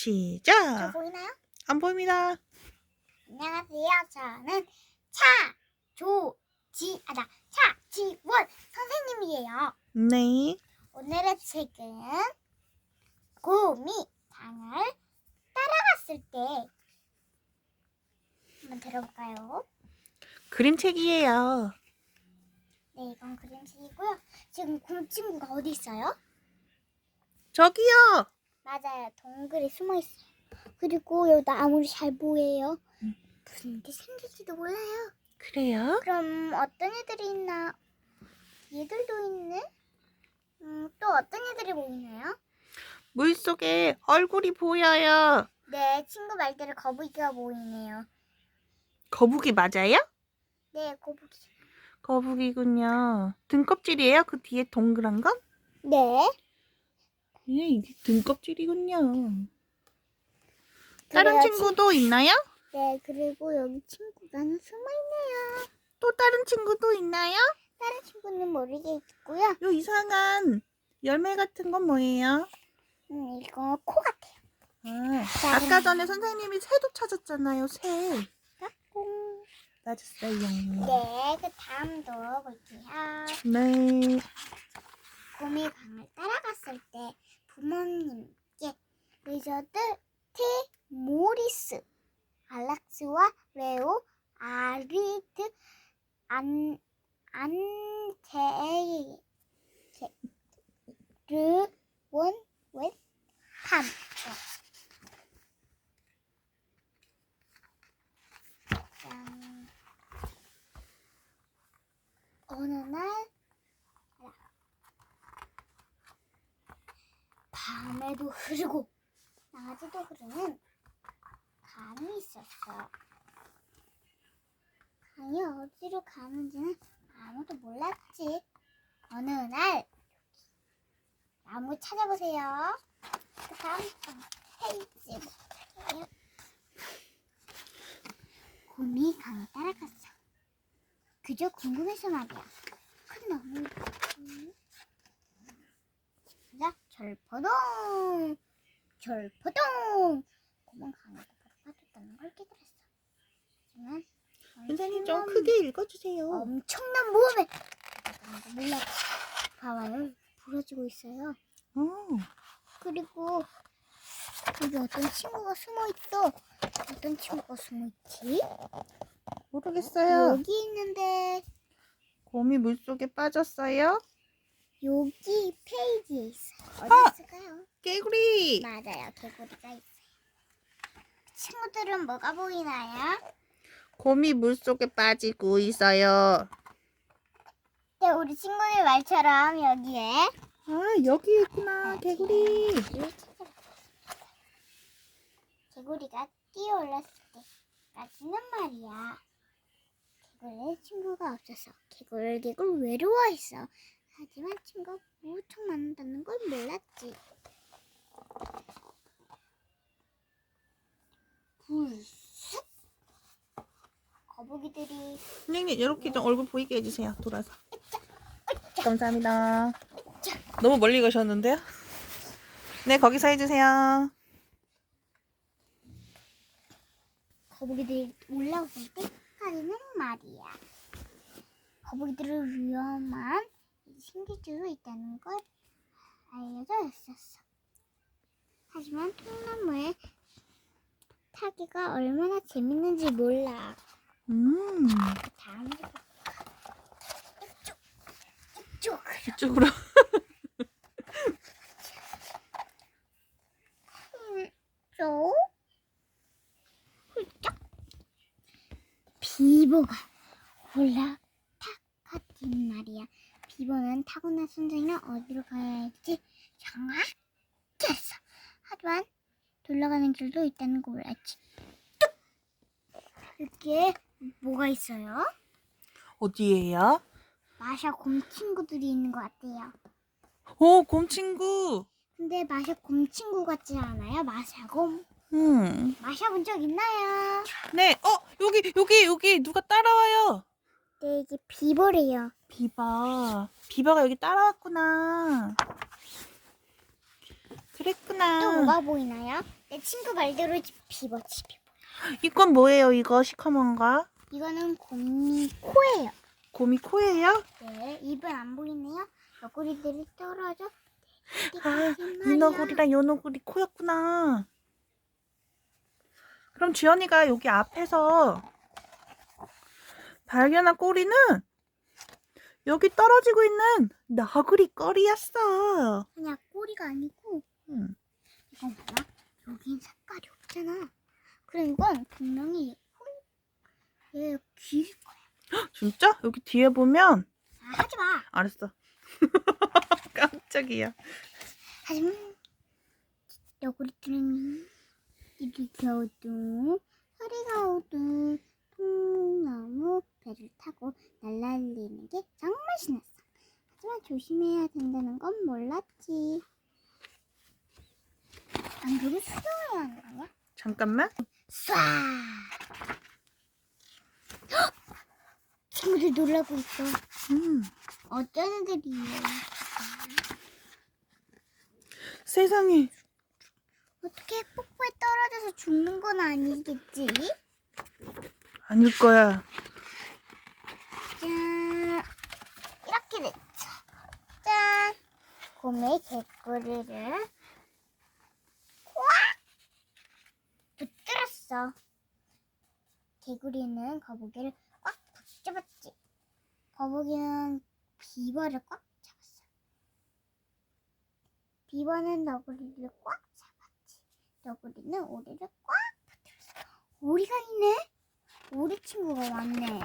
저 시작. 보이나요? 안 보입니다. 안녕하세요. 저는 차조지 아자 차지원 선생님이에요. 네. 오늘의 책은 곰이 강을 따라갔을 때 한번 들어볼까요? 그림책이에요. 네, 이건 그림책이고요. 지금 곰 친구가 어디 있어요? 저기요. 맞아요. 동굴에 숨어 있어요. 그리고 여기 나무를 잘 보여요. 음. 무슨 일이 생길지도 몰라요. 그래요? 그럼 어떤 애들이 있나? 얘들도 있네? 음, 또 어떤 애들이 보이나요? 물 속에 얼굴이 보여요. 네, 친구 말대로 거북이가 보이네요. 거북이 맞아요? 네, 거북이. 거북이군요. 등껍질이에요? 그 뒤에 동그란 건? 네. 예, 이게 등껍질이군요. 다른 친구도 있나요? 네, 그리고 여기 친구가 하나 숨어있네요. 또 다른 친구도 있나요? 다른 친구는 모르겠고요. 요 이상한 열매 같은 건 뭐예요? 음, 이거 코 같아요. 아, 아까 전에 선생님이 새도 찾았잖아요. 새. 꽁. 맞았어요. 네, 그 다음도 볼게요. 네. 곰이 강을 따라갔을 때 부모님께 리저드, 티, 모리스, 알락스와 레오, 아리트, 안, 안테르, 원, 웬, 탐. 짠. 어느 날 밤에도 흐르고 낮에도 흐르는 강이 있었어. 강이 어디로 가는지는 아무도 몰랐지. 어느 날 나무 찾아보세요. 그 다음 볼게요. 곰이 강을 따라갔어. 그저 궁금해서 말이야. 큰 나무 음. 자, 절포동! 절포동! 곰은 강에서 빠졌다는 걸 깨달았어. 하지만 선생님 좀 크게 읽어주세요. 엄청난 모험에 몰라. 봐봐요. 부러지고 있어요. 어. 그리고 여기 어떤 친구가 숨어 있어. 어떤 친구가 숨어 있지? 모르겠어요. 여기 있는데 곰이 물 속에 빠졌어요. 여기 페이지에 있어요. 어디 아! 있을까요? 개구리. 맞아요. 개구리가 있어요. 친구들은 뭐가 보이나요? 곰이 물 속에 빠지고 있어요. 네, 우리 친구들 말처럼 여기에 아 여기 있구나 개구리. 개구리를 찾아봤어요. 개구리가 뛰어올랐을 때까지는 말이야. 개구리 친구가 없어서 개굴 개굴 외로워했어. 하지만 친구가 무척 많다는 걸 몰랐지. 불쑥 거북이들이 선생님 이렇게 좀 얼굴 보이게 해주세요. 돌아서. 감사합니다. 너무 멀리 가셨는데요? 네 거기서 해주세요. 거북이들이 올라왔을 때까지는 말이야. 거북이들을 위험한 수도 있다는 걸 알려져 있었어. 하지만 통나무에 타기가 얼마나 재밌는지 몰라. 음그 다음으로 이쪽, 이쪽으로. 이쪽으로. 쪽, 훌쩍. 비보가 올라타갔단 말이야. 비보는 타고난 순정이는 어디로 가야 할지 정확히 했어. 하지만 돌아가는 길도 있다는 걸 몰랐지. 뚝! 여기에 뭐가 있어요? 어디에요? 마샤 곰 친구들이 있는 것 같아요. 오 곰 친구. 근데 마샤 곰 친구 같지 않아요? 마샤 곰. 음. 마샤 본적 있나요? 네. 어 여기 여기 여기 누가 따라와요? 네, 이게 비보래요. 비바. 비바가 여기 따라왔구나. 또 그랬구나. 뭐가 보이나요? 내 친구 말대로 비버. 이건 뭐예요? 이거 시커먼 거? 이거는 곰이 코예요. 곰이 코예요? 네, 입은 안 보이네요. 너구리들이 떨어져. 아, 이 너구리랑 요 너구리 코였구나. 그럼 주연이가 여기 앞에서 발견한 꼬리는 여기 떨어지고 있는 너구리 꼬리였어. 그냥 꼬리가 아니고 음. 이건 봐라. 여긴 색깔이 없잖아. 그럼 이건 분명히 혼- 얘 귀일 거야. 진짜? 여기 뒤에 보면 아, 하지 마. 알았어. 깜짝이야. 하지만 너구리들은 이리 겨우도 소리가 오도 통나무 배를 타고 날아다니는 게 정말 신났어. 하지만 조심해야 된다는 건 몰랐지. 안 그러면 수영해야 하는 거야? 잠깐만. 쏴! 헉! 친구들 놀라고 있어. 음. 어떤 애들이에요? 세상에. 어떻게 폭포에 떨어져서 죽는 건 아니겠지? 아닐 거야. 짠! 이렇게 됐죠. 짠! 곰의 개꼬리를 꽉! 붙들었어. 개구리는 거북이를 꽉 붙잡았지. 거북이는 비버를 꽉 잡았어. 비버는 너구리를 꽉 잡았지. 너구리는 오리를 꽉 붙들었어. 오리가 있네? 오리 친구가 왔네.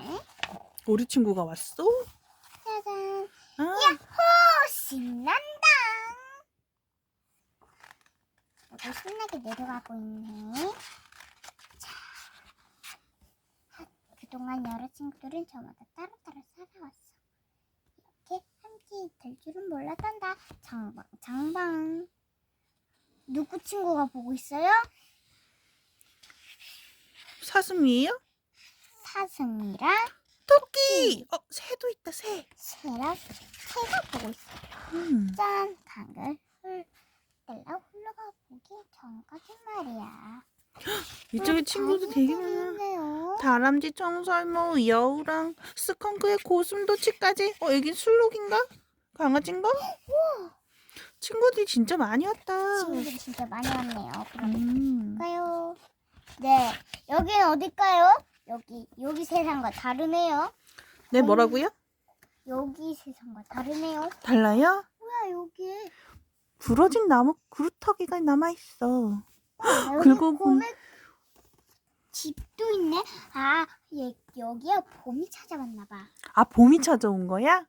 우리 친구가 왔어? 짜잔. 아, 야호! 신난다! 여기 신나게 내려가고 있네. 자, 하- 그동안 여러 친구들은 저마다 따로따로 살아왔어. 이렇게 함께 될 줄은 몰랐단다. 장방, 장방. 누구 친구가 보고 있어요? 사슴이에요? 사슴이랑 토끼! 어, 새도 있다, 새. 새랑 새가 보고 있어요. 음. 짠! 당근 훌 뗄라 흘러가 보기 전까지 말이야. 이쪽에 친구도 되게 많아. 많네요. 다람쥐, 청설모, 여우랑 스컹크의 고슴도치까지. 어, 여긴 술록인가? 강아지인가? 친구들이 진짜 많이 왔다. 친구들이 진짜 많이 왔네요. 그럼 음. 볼까요? 네, 여긴 어딜까요? 여기 여기 세상과 다르네요. 네, 뭐라고요? 여기 세상과 다르네요. 달라요? 뭐야 여기? 부러진 나무 그루터기가 남아있어. 아, 여기 그리고 본- 곰의 집도 있네. 아, 얘 여기야 봄이 찾아왔나 봐. 아, 봄이 찾아온 거야?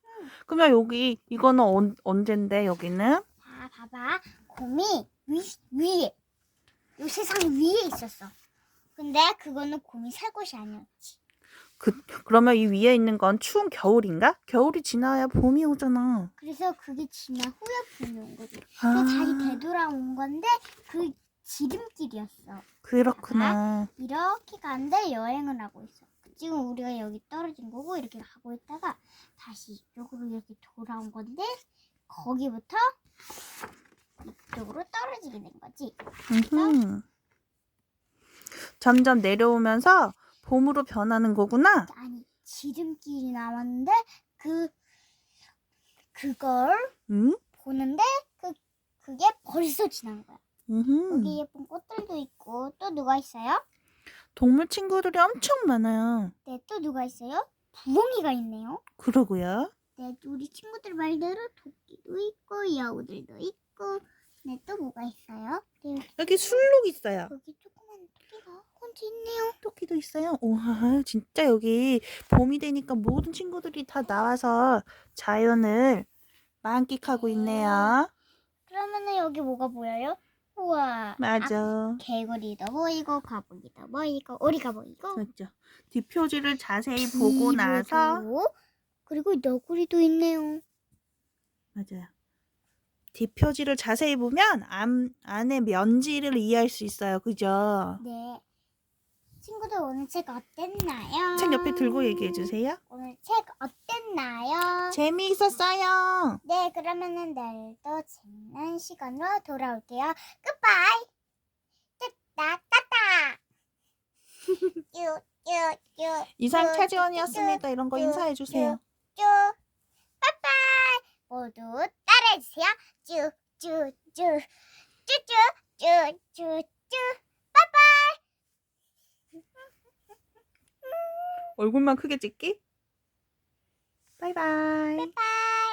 그러면 여기, 이거는 언, 언젠데, 여기는? 자, 봐봐. 곰이 위, 위에, 요 세상 위에 있었어. 근데 그거는 곰이 살 곳이 아니었지. 그, 그러면 이 위에 있는 건 추운 겨울인가? 겨울이 지나야 봄이 오잖아. 그래서 그게 지난 후에 봄이 온 거지. 아, 다시 되돌아온 건데 그 지름길이었어. 그렇구나. 이렇게 가는데 여행을 하고 있어. 지금 우리가 여기 떨어진 거고 이렇게 가고 있다가 다시 이쪽으로 이렇게 돌아온 건데 거기부터 이쪽으로 떨어지게 된 거지. 음흠. 점점 내려오면서 봄으로 변하는 거구나. 아니 지름길이 나왔는데 그 그걸 응? 보는데 그 그게 벌써 지난 거야. 음흠. 여기 예쁜 꽃들도 있고 또 누가 있어요? 동물 친구들이 엄청 많아요. 네, 또 누가 있어요? 부엉이가 있네요. 그러고요. 네, 우리 친구들 말대로 토끼도 있고 여우들도 있고 네, 또 뭐가 있어요? 네, 여기 술록 있어요. 여기 조그만 토끼가 혼자 있네요. 토끼도 있어요. 우와, 진짜 여기 봄이 되니까 모든 친구들이 다 나와서 자연을 만끽하고 있네요. 그러면은 여기 뭐가 보여요? 우와. 아, 맞아. 개구리도 보이고 거북이도 보이고 오리가 보이고 맞죠. 뒷표지를 자세히 보고 나서 그리고 너구리도 있네요. 맞아요. 뒷표지를 자세히 보면 안, 안에 면지를 이해할 수 있어요. 그죠? 네. 친구들 오늘 책 어땠나요? 책 옆에 들고 얘기해 주세요. 오늘 책 어땠나요? 재미있었어요. 네, 그러면은 내일도 재밌는 시간으로 돌아올게요. 굿바이. 뜻다 따따. 유유유. 이상 차지원이었습니다. 이런 거 인사해 주세요. 쭈. 빠빠이. 모두 따라해 주세요. 쭈쭈쭈. 쭈쭈 쭈쭈쭈. 빠빠이. 얼굴만 크게 찍기? 바이바이. 바이바이.